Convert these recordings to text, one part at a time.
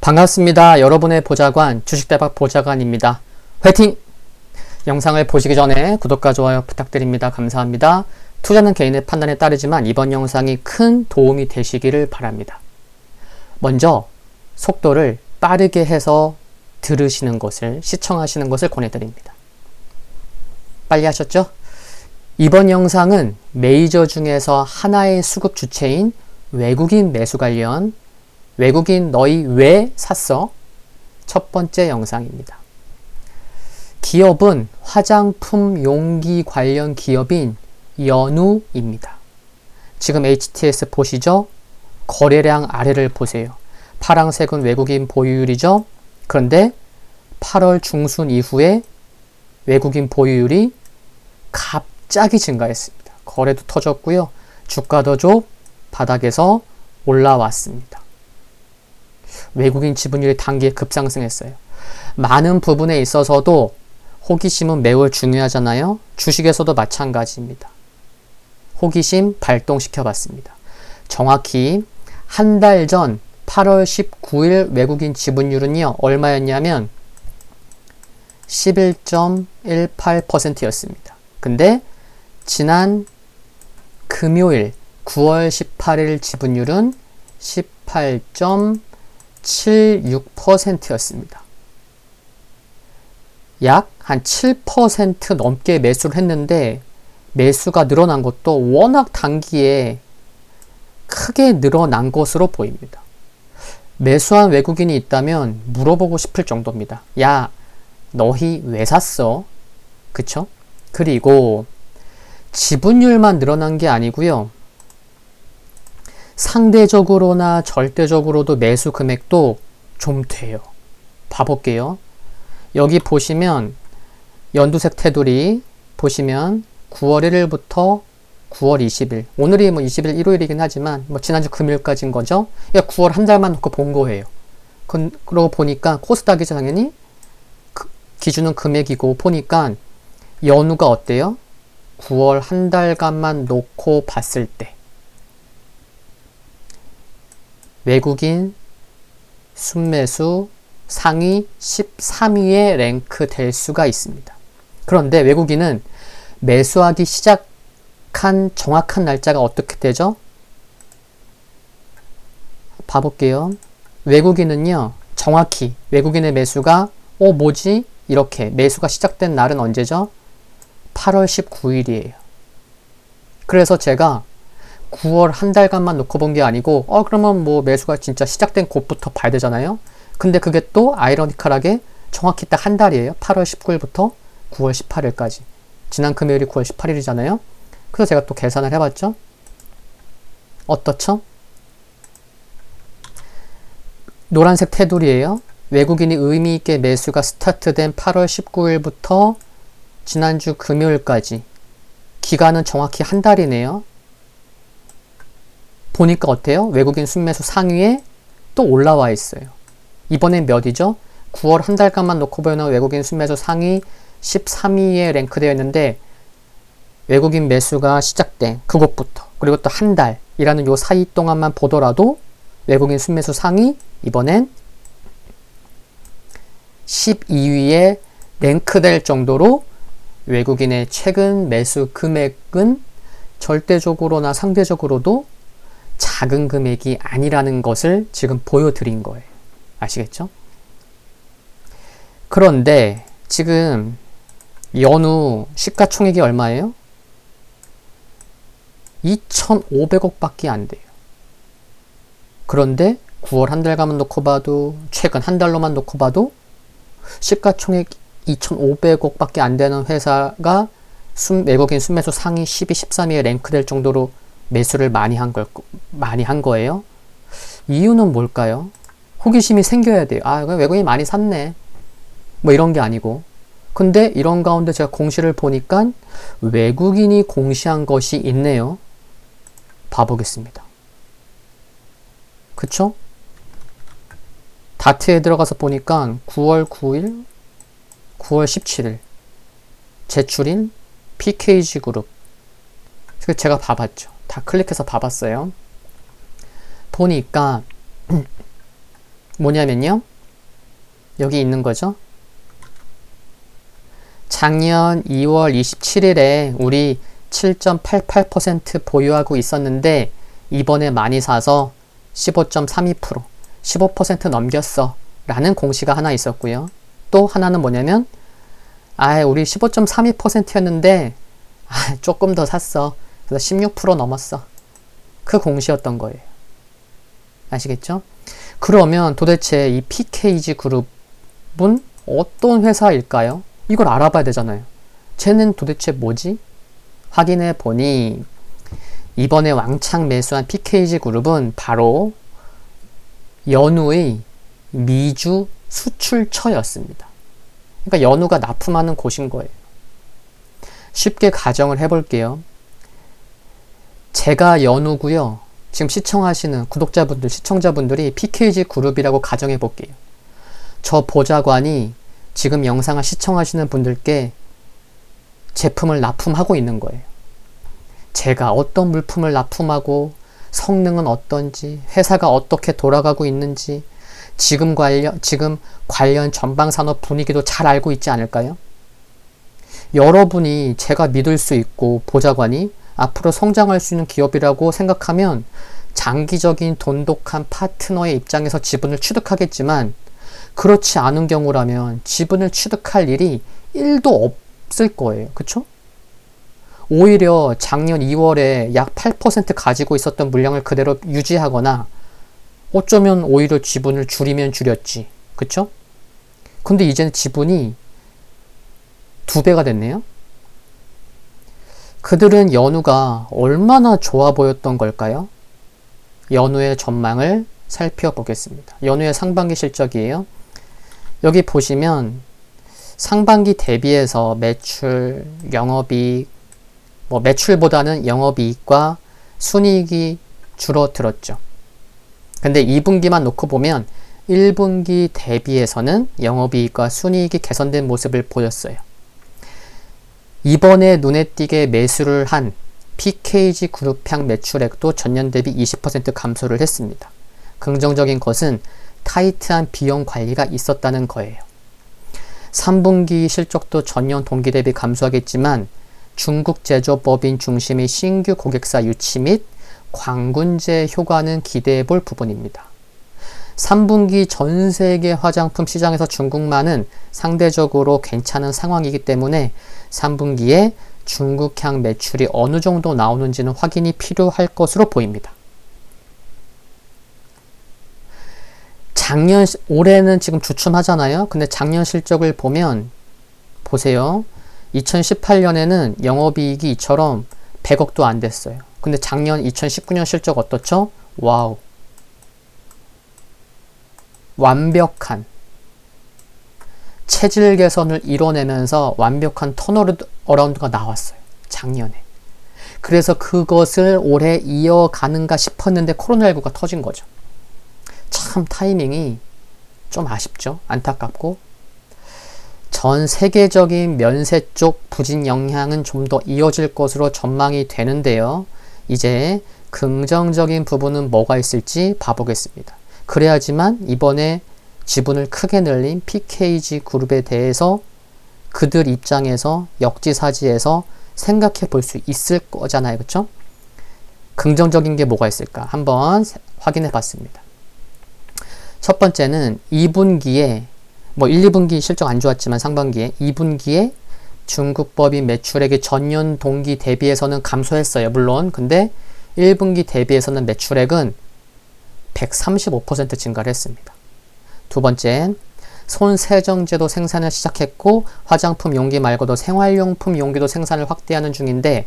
반갑습니다. 여러분의 보좌관, 주식대박 보좌관입니다. 화이팅! 영상을 보시기 전에 구독과 좋아요 부탁드립니다. 감사합니다. 투자는 개인의 판단에 따르지만 이번 영상이 큰 도움이 되시기를 바랍니다. 먼저 속도를 빠르게 해서 들으시는 것을, 시청하시는 것을 권해드립니다. 빨리 하셨죠? 이번 영상은 메이저 중에서 하나의 수급 주체인 외국인 매수 관련 외국인 너희 왜 샀어? 첫 번째 영상입니다. 기업은 화장품 용기 관련 기업인 연우입니다. 지금 HTS 보시죠? 거래량 아래를 보세요. 파랑색은 외국인 보유율이죠? 그런데 8월 중순 이후에 외국인 보유율이 갑자기 증가했습니다. 거래도 터졌고요. 주가도 좀 바닥에서 올라왔습니다. 외국인 지분율이 단기에 급상승했어요. 많은 부분에 있어서도 호기심은 매우 중요하잖아요. 주식에서도 마찬가지입니다. 호기심 발동시켜 봤습니다. 정확히 한 달 전 8월 19일 외국인 지분율은요, 얼마였냐면 11.18%였습니다. 근데 지난 금요일 9월 18일 지분율은 18. 76%였습니다. 약 한 7% 넘게 매수를 했는데 매수가 늘어난 것도 워낙 단기에 크게 늘어난 것으로 보입니다. 매수한 외국인이 있다면 물어보고 싶을 정도입니다. 야, 너희 왜 샀어? 그쵸? 그리고 지분율만 늘어난 게 아니고요. 상대적으로나 절대적으로도 매수 금액도 좀 돼요. 봐볼게요. 여기 보시면 연두색 테두리 보시면 9월 1일부터 9월 20일 오늘이 뭐 20일 일요일이긴 하지만 뭐 지난주 금요일까지인 거죠. 9월 한 달만 놓고 본 거예요. 그러고 보니까 코스닥에서 당연히 그 기준은 금액이고 보니까 연우가 어때요? 9월 한 달간만 놓고 봤을 때 외국인 순매수 상위 13위에 랭크될 수가 있습니다. 그런데 외국인은 매수하기 시작한 정확한 날짜가 어떻게 되죠? 봐볼게요. 외국인은요, 정확히 외국인의 매수가, 어, 뭐지? 이렇게 매수가 시작된 날은 언제죠? 8월 19일이에요. 그래서 제가 9월 한 달간만 놓고 본 게 아니고 어 그러면 뭐 매수가 진짜 시작된 곳부터 봐야 되잖아요. 근데 그게 또 아이러니컬하게 정확히 딱 한 달이에요. 8월 19일부터 9월 18일까지. 지난 금요일이 9월 18일이잖아요. 그래서 제가 또 계산을 해봤죠. 어떻죠? 노란색 테두리예요. 외국인이 의미 있게 매수가 스타트된 8월 19일부터 지난주 금요일까지 기간은 정확히 한 달이네요. 보니까 어때요? 외국인 순매수 상위에 또 올라와 있어요. 이번엔 몇이죠? 9월 한 달간만 놓고 보면 외국인 순매수 상위 13위에 랭크되어 있는데 외국인 매수가 시작된 그것부터 그리고 또 한 달이라는 요 사이 동안만 보더라도 외국인 순매수 상위 이번엔 12위에 랭크될 정도로 외국인의 최근 매수 금액은 절대적으로나 상대적으로도 작은 금액이 아니라는 것을 지금 보여드린 거예요. 아시겠죠? 그런데 지금 연우 시가총액이 얼마예요? 2,500억 밖에 안 돼요. 그런데 9월 한 달간만 놓고 봐도 최근 한 달로만 놓고 봐도 시가총액 2,500억 밖에 안 되는 회사가 순, 외국인 순매수 상위 12, 13위에 랭크될 정도로 매수를 많이 한 걸, 많이 한 거예요. 이유는 뭘까요? 호기심이 생겨야 돼요. 아, 외국인이 많이 샀네. 뭐 이런 게 아니고. 근데 이런 가운데 제가 공시를 보니까 외국인이 공시한 것이 있네요. 봐보겠습니다. 그쵸? 다트에 들어가서 보니까 9월 9일, 9월 17일 제출인 PKG 그룹. 제가 봐봤죠. 다 클릭해서 봐봤어요. 보니까 뭐냐면요. 여기 있는 거죠. 작년 2월 27일에 우리 7.88% 보유하고 있었는데 이번에 많이 사서 15.32% 15% 넘겼어 라는 공시가 하나 있었고요. 또 하나는 뭐냐면 아 우리 15.32%였는데 아, 조금 더 샀어. 그래서 16% 넘었어. 그 공시였던 거예요. 아시겠죠? 그러면 도대체 이 PKG 그룹은 어떤 회사일까요? 이걸 알아봐야 되잖아요. 쟤는 도대체 뭐지? 확인해 보니 이번에 왕창 매수한 PKG 그룹은 바로 연우의 미주 수출처였습니다. 그러니까 연우가 납품하는 곳인 거예요. 쉽게 가정을 해볼게요. 제가 연우고요. 지금 시청하시는 구독자분들, 시청자분들이 PKG 그룹이라고 가정해 볼게요. 저 보좌관이 지금 영상을 시청하시는 분들께 제품을 납품하고 있는 거예요. 제가 어떤 물품을 납품하고 성능은 어떤지, 회사가 어떻게 돌아가고 있는지, 지금 관련, 지금 관련 전방 산업 분위기도 잘 알고 있지 않을까요? 여러분이 제가 믿을 수 있고 보좌관이 앞으로 성장할 수 있는 기업이라고 생각하면 장기적인 돈독한 파트너의 입장에서 지분을 취득하겠지만 그렇지 않은 경우라면 지분을 취득할 일이 1도 없을 거예요. 그쵸? 오히려 작년 2월에 약 8% 가지고 있었던 물량을 그대로 유지하거나 어쩌면 오히려 지분을 줄이면 줄였지. 그쵸? 근데 이제는 지분이 두 배가 됐네요. 그들은 연우가 얼마나 좋아 보였던 걸까요? 연우의 전망을 살펴보겠습니다. 연우의 상반기 실적이에요. 여기 보시면 상반기 대비해서 매출, 영업이익, 뭐 매출보다는 영업이익과 순이익이 줄어들었죠. 근데 2분기만 놓고 보면 1분기 대비해서는 영업이익과 순이익이 개선된 모습을 보였어요. 이번에 눈에 띄게 매수를 한 PKG 그룹향 매출액도 전년 대비 20% 감소를 했습니다. 긍정적인 것은 타이트한 비용 관리가 있었다는 거예요. 3분기 실적도 전년 동기 대비 감소하겠지만 중국 제조법인 중심의 신규 고객사 유치 및 광군제 효과는 기대해 볼 부분입니다. 3분기 전 세계 화장품 시장에서 중국만은 상대적으로 괜찮은 상황이기 때문에 3분기에 중국향 매출이 어느 정도 나오는지는 확인이 필요할 것으로 보입니다. 작년, 올해는 지금 주춤하잖아요. 근데 작년 실적을 보면 보세요. 2018년에는 영업이익이 이처럼 100억도 안 됐어요. 근데 작년 2019년 실적 어떻죠? 와우. 완벽한 체질 개선을 이뤄내면서 완벽한 턴어라운드가 나왔어요. 작년에. 그래서 그것을 올해 이어가는가 싶었는데 코로나19가 터진 거죠. 참 타이밍이 좀 아쉽죠. 안타깝고. 전 세계적인 면세 쪽 부진 영향은 좀 더 이어질 것으로 전망이 되는데요. 이제 긍정적인 부분은 뭐가 있을지 봐보겠습니다. 그래야지만 이번에 지분을 크게 늘린 PKG 그룹에 대해서 그들 입장에서 역지사지에서 생각해 볼 수 있을 거잖아요. 그쵸? 긍정적인 게 뭐가 있을까? 한번 확인해 봤습니다. 첫 번째는 2분기에 뭐 1, 2분기 실적 안 좋았지만 상반기에 2분기에 중국 법인 매출액이 전년 동기 대비해서는 감소했어요. 물론 근데 1분기 대비해서는 매출액은 135% 증가를 했습니다. 두 번째, 손세정제도 생산을 시작했고 화장품 용기 말고도 생활용품 용기도 생산을 확대하는 중인데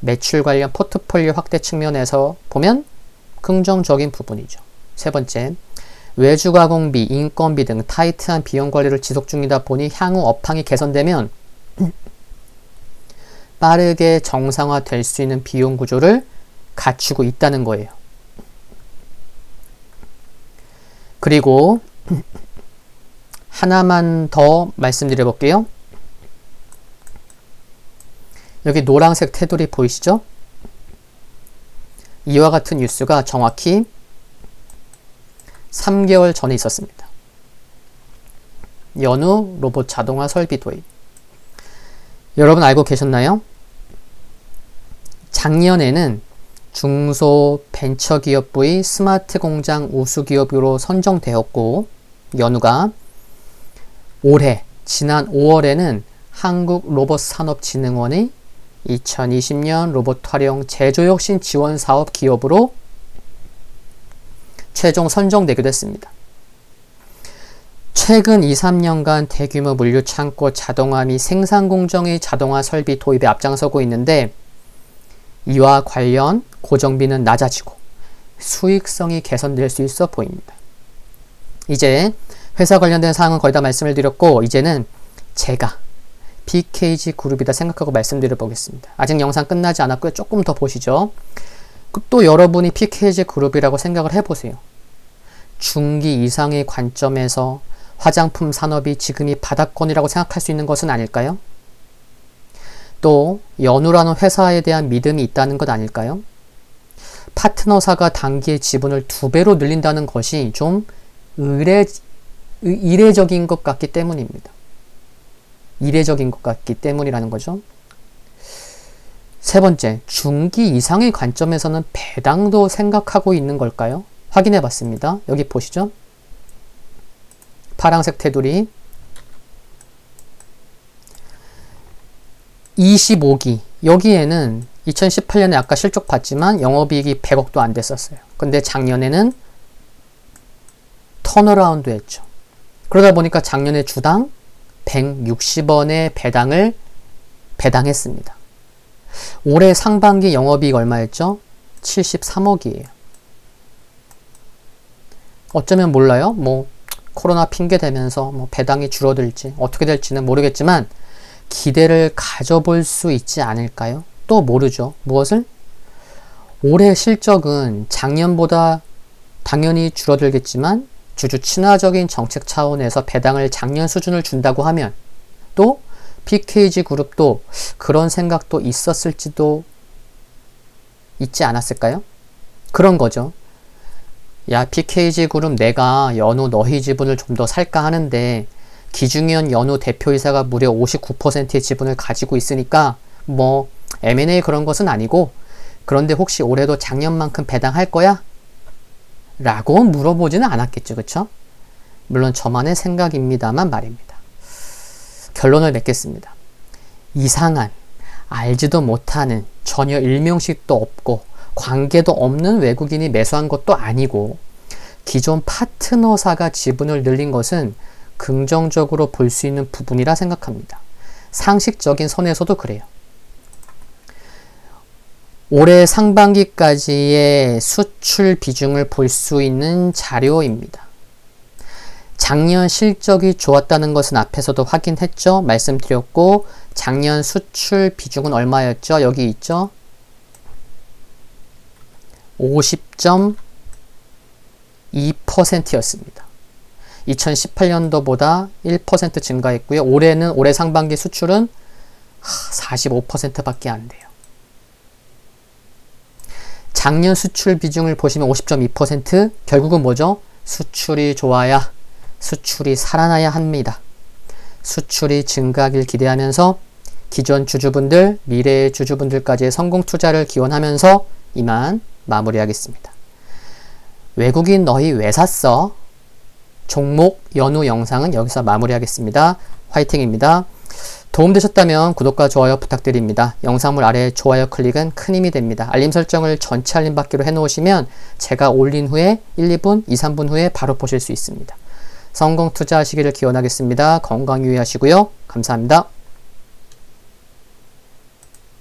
매출 관련 포트폴리오 확대 측면에서 보면 긍정적인 부분이죠. 세 번째, 외주 가공비, 인건비 등 타이트한 비용 관리를 지속 중이다 보니 향후 업황이 개선되면 빠르게 정상화될 수 있는 비용 구조를 갖추고 있다는 거예요. 그리고 하나만 더 말씀드려 볼게요. 여기 노란색 테두리 보이시죠? 이와 같은 뉴스가 정확히 3개월 전에 있었습니다. 연우 로봇 자동화 설비 도입. 여러분 알고 계셨나요? 작년에는 중소 벤처기업부의 스마트 공장 우수기업으로 선정되었고, 연우가 올해, 지난 5월에는 한국 로봇 산업진흥원의 2020년 로봇 활용 제조 혁신 지원 사업 기업으로 최종 선정되기도 했습니다. 최근 2, 3년간 대규모 물류 창고 자동화 및 생산 공정의 자동화 설비 도입에 앞장서고 있는데 이와 관련 고정비는 낮아지고 수익성이 개선될 수 있어 보입니다. 이제 회사 관련된 사항은 거의 다 말씀을 드렸고 이제는 제가 BKG 그룹이다 생각하고 말씀드려 보겠습니다. 아직 영상 끝나지 않았고요. 조금 더 보시죠. 또 여러분이 PKG 그룹이라고 생각을 해보세요. 중기 이상의 관점에서 화장품 산업이 지금이 바닥권이라고 생각할 수 있는 것은 아닐까요? 또 연우라는 회사에 대한 믿음이 있다는 것 아닐까요? 파트너사가 단기의 지분을 두 배로 늘린다는 것이 좀 의례, 이례적인 것 같기 때문입니다. 이례적인 것 같기 때문이라는 거죠. 세 번째, 중기 이상의 관점에서는 배당도 생각하고 있는 걸까요? 확인해 봤습니다. 여기 보시죠. 파랑색 테두리 25기 여기에는 2018년에 아까 실적 봤지만 영업이익이 100억도 안 됐었어요. 근데 작년에는 턴어라운드 했죠. 그러다 보니까 작년에 주당 160원의 배당을 배당했습니다. 올해 상반기 영업이익 얼마였죠? 73억이에요. 어쩌면 몰라요. 뭐 코로나 핑계 대면서 뭐 배당이 줄어들지 어떻게 될지는 모르겠지만 기대를 가져볼 수 있지 않을까요? 또 모르죠. 무엇을? 올해 실적은 작년보다 당연히 줄어들겠지만 주주 친화적인 정책 차원에서 배당을 작년 수준을 준다고 하면 또 PKG 그룹도 그런 생각도 있었을지도 있지 않았을까요? 그런 거죠. 야, PKG 그룹 내가 연우 너희 지분을 좀 더 살까 하는데 기중현 연우 대표이사가 무려 59%의 지분을 가지고 있으니까 뭐 M&A 그런 것은 아니고 그런데 혹시 올해도 작년만큼 배당할 거야? 라고 물어보지는 않았겠죠. 그쵸? 물론 저만의 생각입니다만 말입니다. 결론을 맺겠습니다. 이상한, 알지도 못하는, 전혀 일명식도 없고, 관계도 없는 외국인이 매수한 것도 아니고, 기존 파트너사가 지분을 늘린 것은 긍정적으로 볼 수 있는 부분이라 생각합니다. 상식적인 선에서도 그래요. 올해 상반기까지의 수출 비중을 볼 수 있는 자료입니다. 작년 실적이 좋았다는 것은 앞에서도 확인했죠. 말씀드렸고 작년 수출 비중은 얼마였죠? 여기 있죠. 50.2%였습니다. 2018년도보다 1% 증가했고요. 올해는 올해 상반기 수출은 45%밖에 안 돼요. 작년 수출 비중을 보시면 50.2% 결국은 뭐죠? 수출이 좋아야 수출이 살아나야 합니다. 수출이 증가하길 기대하면서 기존 주주분들, 미래의 주주분들까지의 성공 투자를 기원하면서 이만 마무리하겠습니다. 외국인 너희 왜 샀어? 종목 연우 영상은 여기서 마무리하겠습니다. 화이팅입니다. 도움되셨다면 구독과 좋아요 부탁드립니다. 영상물 아래 좋아요 클릭은 큰 힘이 됩니다. 알림 설정을 전체 알림 받기로 해놓으시면 제가 올린 후에 1, 2분, 2, 3분 후에 바로 보실 수 있습니다. 성공 투자하시기를 기원하겠습니다. 건강 유의하시고요. 감사합니다.